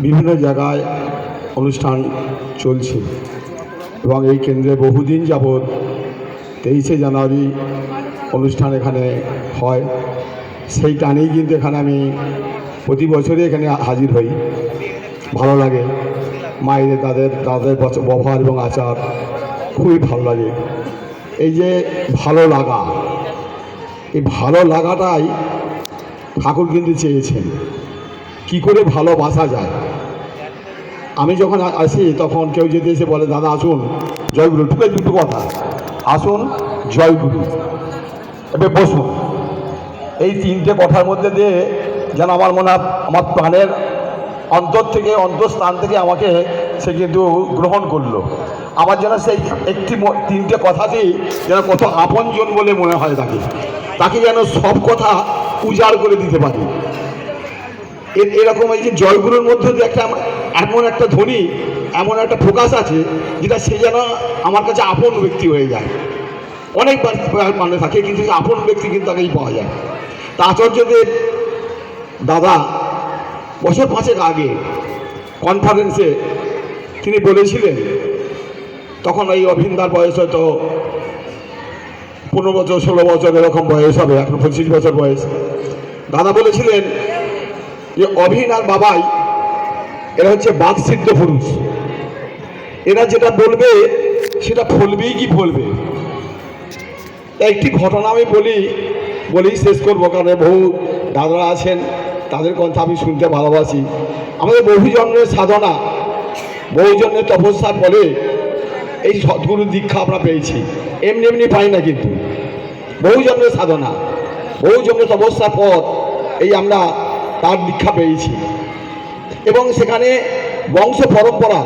বিভিন্ন জায়গায় অনুষ্ঠান চলছে এবং এই কেন্দ্রে বহুদিন যাবৎ তেইশে জানুয়ারি অনুষ্ঠান এখানে হয়। সেই টানেই কিন্তু এখানে আমি প্রতি বছরই এখানে হাজির হই। ভালো লাগে। মায়েদের, তাদের তাদের ব্যবহার এবং আচার খুবই ভালো লাগে। এই যে ভালো লাগা, এই ভালো লাগাটাই ঠাকুর কিন্তু চেয়েছেন। কি করে ভালোবাসা যায়? আমি যখন আসি, তখন কেউ যদি এসে বলে, দাদা, আসুন। জয়গুরু টুকে দুটো কথা। আসুন, জয়গুরু। এবার বসুন এই তিনটে কথার মধ্যে দিয়ে যেন আমার মনে আমার প্রাণের অন্তর থেকে, অন্তঃস্থান থেকে আমাকে সে কিন্তু গ্রহণ করল। আমার যেন সেই একটি তিনটে কথাতেই যেন কত আপনজন বলে মনে হয় তাকে। তাকে যেন সব কথা উজাড় করে দিতে পারি। এর এরকম এই যে জয়গুরুর মধ্যে যে একটা এমন একটা ধ্বনি, এমন একটা ফোকাস আছে, যেটা সে যেন আমার কাছে আপন ব্যক্তি হয়ে যায়। অনেক মানে থাকে, কিন্তু আপন ব্যক্তি কিন্তু তাকেই পাওয়া যায়। তা আচার্যদেব দাদা, বছর পাঁচেক আগে কনফারেন্সে তিনি বলেছিলেন, তখন এই অভিন্দার বয়স হয়তো পনেরো বছর, ষোলো বছর এরকম বয়স হবে, এখন পঁচিশ বছর বয়স। দাদা বলেছিলেন যে অভিন আর বাবাই এরা হচ্ছে বাকসিদ্ধ পুরুষ। এরা যেটা বলবে, সেটা ফলবেই কি ফলবে? একটি ঘটনা আমি বলি, বলেই শেষ করব, কারণ বহু দাদারা আছেন, তাদের কথা আমি শুনতে ভালোবাসি। আমাদের বহু জন্মের সাধনা বহু জন্মের তপস্যার ফলে এই সদ্গুরু দীক্ষা আমরা পেয়েছি। এমনি এমনি পাই না কিন্তু। বহু জন্মের সাধনা বহু জন্মের তপস্যার পথ, এই আমরা তার দীক্ষা পেয়েছি। এবং সেখানে বংশ পরম্পরা,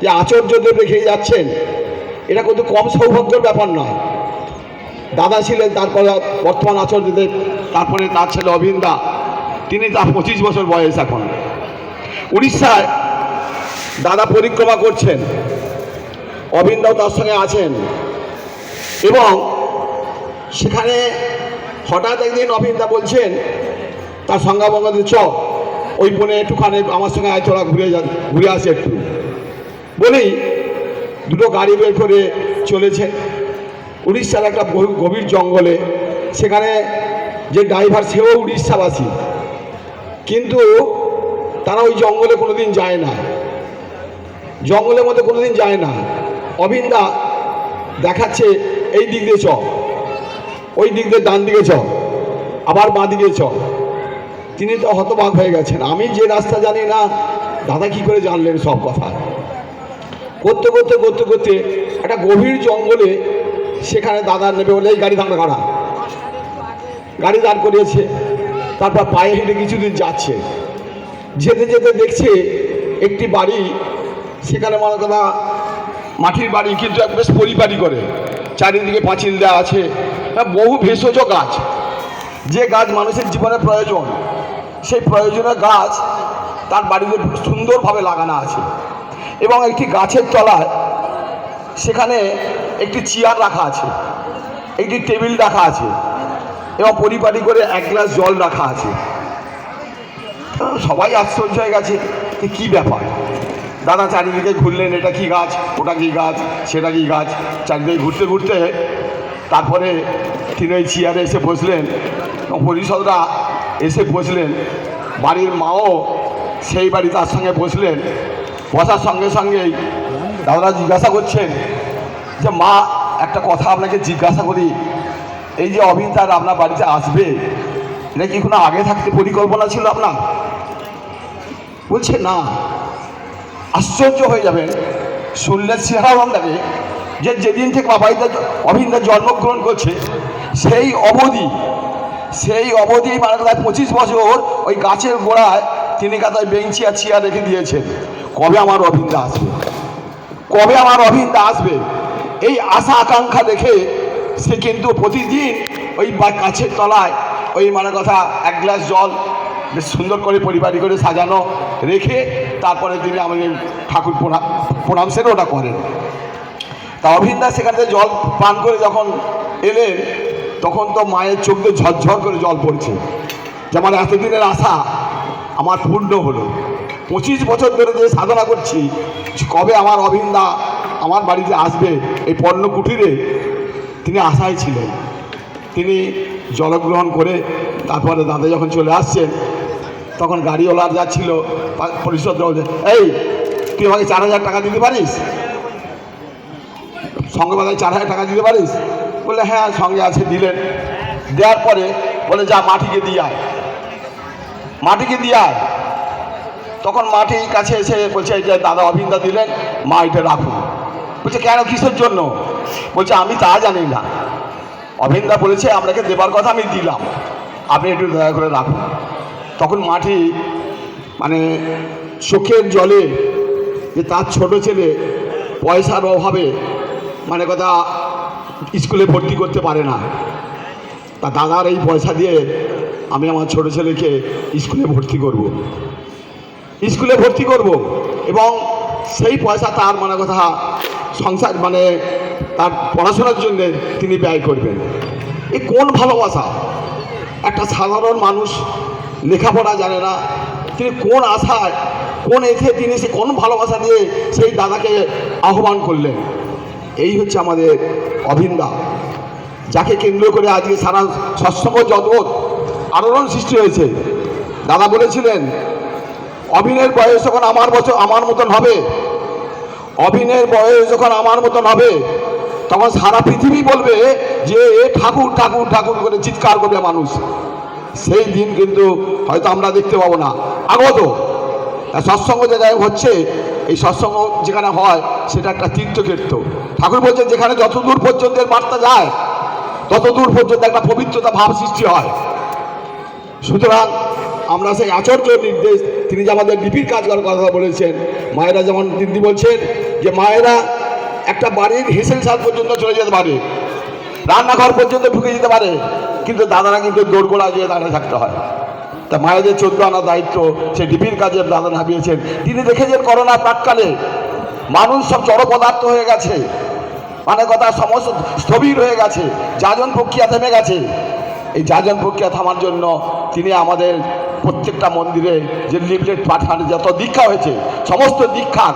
যে আচার্যদেব রেখে যাচ্ছেন, এটা কিন্তু কম সৌভাগ্যের ব্যাপার নয়। দাদা ছিলেন, তারপরে বর্তমান আচার্যদেব, তারপরে তার ছেলে অভিন্দা তিনি তার পঁচিশ বছর বয়স এখন। উড়িষ্যায় দাদা পরিক্রমা করছেন অবিন্দাও তার সঙ্গে আছেন, এবং সেখানে হঠাৎ একদিন অভিন্দা বলছেন, তার সঙ্গাবঙ্গদের চ ওই বোনে একটুখানি আমার সঙ্গে আয়, তোরা ঘুরে যা, ঘুরে আসে একটু। বলেই দুটো গাড়ি বের করে চলেছেন উড়িষ্যার একটা গভীর জঙ্গলে, সেখানে যে ড্রাইভার, সেও উড়িষ্যাবাসী। কিন্তু তারা ওই জঙ্গলে কোনোদিন যায় না। জঙ্গলের মধ্যে কোনোদিন যায় না। অবিন্দা দেখাচ্ছে, এই দিক দিয়ে চ। ওই দিক দিয়ে ডান দিকে চ। আবার বাঁ দিকে চ। তিনি তো হতবাক হয়ে গেছেন। আমি যে রাস্তা জানি না দাদা কি করে জানলেন সব কথা? করতে করতে করতে করতে একটা গভীর জঙ্গলে সেখানে দাদা নেবে বলে এই গাড়ি দাঁড় করা। গাড়ি দাঁড় করিয়েছে। তারপর পায়ে হেঁটে কিছুদিন যাচ্ছে। যেতে যেতে দেখছে একটি বাড়ি সেখানে মনে কথা মাটির বাড়ি কিন্তু এক বেশ পরিপাটি করে। চারিদিকে পাঁচিল দেওয়া আছে। হ্যাঁ, বহু ভেষজ গাছ। যে গাছ মানুষের জীবনে প্রয়োজন, সেই প্রয়োজনীয় গাছ তার বাড়িতে সুন্দরভাবে লাগানো আছে। এবং একটি গাছের তলায় সেখানে একটি চেয়ার রাখা আছে, একটি টেবিল রাখা আছে, এবং পরিপাটি করে এক গ্লাস জল রাখা আছে। সবাই আশ্চর্য হয়ে গেছে যে কী ব্যাপার? দাদা চারিদিকে ঘুরলেন, এটা কি গাছ, ওটা কি গাছ, সেটা কি গাছ? চারিদিকে ঘুরতে ঘুরতে তারপরে ওই চেয়ারে এসে বসলেন। পরিষদরা এসে বসলেন। বাড়ির মাও সেই বাড়ি তার সঙ্গে বসলেন। বসার সঙ্গে সঙ্গেই দাদারা জিজ্ঞাসা করছেন যে, মা, একটা কথা আপনাকে জিজ্ঞাসা করি। এই যে অবিন্তার আপনার বাড়িতে আসবে, এটা কি কোনো আগে থাকতে পরিকল্পনা ছিল আপনার? বলছে, না। আশ্চর্য হয়ে যাবেন। শুনলে চেহারাও লাগে যে যেদিন থেকে বাবাইদা অভিন্দা জন্মগ্রহণ করছে, সেই অবধি সেই অবধি মানে পঁচিশ বছর ওই গাছের গোড়ায় তিনি কাতায় বেঞ্চি আর চেয়ার রেখে দিয়েছেন। কবে আমার অভিন্দা আসবে? কবে আমার অভিন্দা আসবে? এই আশা আকাঙ্ক্ষা দেখে সে কিন্তু প্রতিদিন ওই গাছের তলায় ওই মানে কথা এক গ্লাস জল বেশ সুন্দর করে পরিবারি করে সাজানো, রেখে তারপরে তিনি আমাদের ঠাকুর প্রণাম প্রণাম সেরে ওটা করেন। তা অভিন্দা সেখান থেকে জল পান করে যখন এলেন, তখন তো মায়ের চোখ ঝরঝর করে জল পড়ছে। যে আমার এতদিনের আশা আমার পূর্ণ হলো। পঁচিশ বছর ধরে যে সাধনা করছি কবে আমার অভিন্দা আমার বাড়িতে আসবে এই পণ্য কুটিরে তিনি আশায় ছিলেন। তিনি জলগ্রহণ করে তারপরে দাদা যখন চলে আসছেন, তখন গাড়িওয়ালার যাচ্ছিল পা- পরিষদ এই, তুই আমাকে চার হাজার টাকা দিতে পারিস? সঙ্গে বাজায় চার হাজার টাকা দিতে পারিস? বললে হ্যাঁ সঙ্গে আছে, দিলেন। দেওয়ার পরে বলে, যা, মাটিকে দিয়ে মাটিকে দিয়ে আয়। তখন মাটির কাছে এসে বলছে যে দাদা অভিন্দা দিলেন, মা এটা রাখুন। বলছে, কেন, কিসের জন্য? বলছে, আমি তা জানি না। অভিন্দা বলেছে, আপনাকে দেবার কথা আমি দিলাম। আপনি একটু দয়া করে রাখুন। তখন মাটি মানে চোখের জলে যে তার ছোট ছেলে পয়সার অভাবে মানে কথা, স্কুলে ভর্তি করতে পারে না। তা দাদার এই পয়সা দিয়ে আমি আমার ছোট ছেলেকে স্কুলে ভর্তি করব। স্কুলে ভর্তি করব এবং সেই পয়সা তার মানে কথা সংসার মানে তার পড়াশোনার জন্য তিনি ব্যয় করবেন। এ কোন ভালোবাসা? একটা সাধারণ মানুষ লেখাপড়া জানে না। তিনি কোন আশায়, কোন এথে তিনি সে কোন ভালোবাসা দিয়ে সেই দাদাকে আহ্বান করলেন? এই হচ্ছে আমাদের অভিন্দা যাকে কেন্দ্র করে আজকে সারা সৎসঙ্গ জগৎ আলোড়ন সৃষ্টি হয়েছে। দাদা বলেছিলেন, অভিনয়ের বয়স যখন আমার বছর, আমার মতন হবে, অভিনয়ের বয়স যখন আমার মতন হবে, তখন সারা পৃথিবী বলবে যে এ ঠাকুর ঠাকুর ঠাকুর করে চিৎকার করবে মানুষ। সেই দিন কিন্তু হয়তো আমরা দেখতে পাবো না। আগত, সৎসঙ্গ জায়গায় হচ্ছে এই সৎসঙ্গ যেখানে হয়, সেটা একটা তীর্থক্ষেত্র। ঠাকুর বলছেন, যেখানে যতদূর পর্যন্ত বার্তা যায়, ততদূর পর্যন্ত একটা পবিত্রতা ভাব সৃষ্টি হয়। সুতরাং আমরা সেই আচার্য নির্দেশ, তিনি যে আমাদের লিপির কাজ করার কথা বলেছেন, মায়েরা যেমন দিদি বলছেন যে, মায়েরা একটা বাড়ির হেসেল সাল পর্যন্ত চলে যেতে পারে, রান্নাঘর পর্যন্ত ঢুকে যেতে পারে, কিন্তু দাদারা কিন্তু দোরগোড়া দিয়ে দাঁড়িয়ে থাকতে হয়। তা মায়েদের চোদ্দ আনা দায়িত্ব সে ডিপির কাজে দাদা নামিয়েছেন তিনি দেখেছেন করোনা প্রাককালে মানুষ সব জড় পদার্থ হয়ে গেছে। মানে কথা সমস্ত স্থবির হয়ে গেছে। যাজন প্রক্রিয়া থেমে গেছে। এই যাজন প্রক্রিয়া থামার জন্য তিনি আমাদের প্রত্যেকটা মন্দিরে যে লিফলেট পাঠান, যত দীক্ষা হয়েছে, সমস্ত দীক্ষার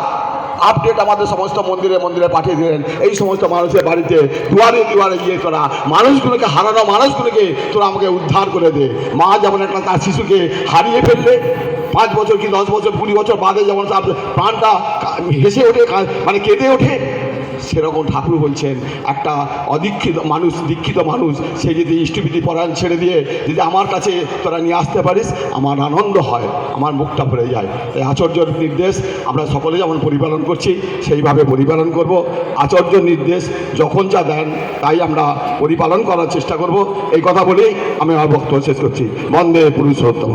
আপডেট আমাদের সমস্ত মন্দিরে মন্দিরে পাঠিয়ে দিলেন। এই সমস্ত মানুষের বাড়িতে দুয়ারে দুয়ারে গিয়ে তোরা মানুষগুলোকে হারানো মানুষগুলোকে তোরা আমাকে উদ্ধার করে দে। মা যেমন একটা তার শিশুকে হারিয়ে ফেললে, পাঁচ বছর কি দশ বছর, কুড়ি বছর বাদে যেমন তার প্রাণটা হেসে ওঠে মানে কেঁদে ওঠে সেরকম ঠাকুর বলছেন, একটা অদীক্ষিত মানুষ, দীক্ষিত মানুষ, সে যদি ইষ্টবিধি পরায়ণ ছেড়ে দিয়ে যদি আমার কাছে তোরা নিয়ে আসতে পারিস, আমার আনন্দ হয়, আমার মুখটা ভরে যায়। এই আচার্যর নির্দেশ, আমরা সকলে যেমন পরিপালন করছি, সেইভাবে পরিপালন করব। আচার্য নির্দেশ, যখন যা দেন, তাই আমরা পরিপালন করার চেষ্টা করব। এই কথা বলেই আমি আমার বক্তব্য শেষ করছি। বন্দে পুরুষোত্তম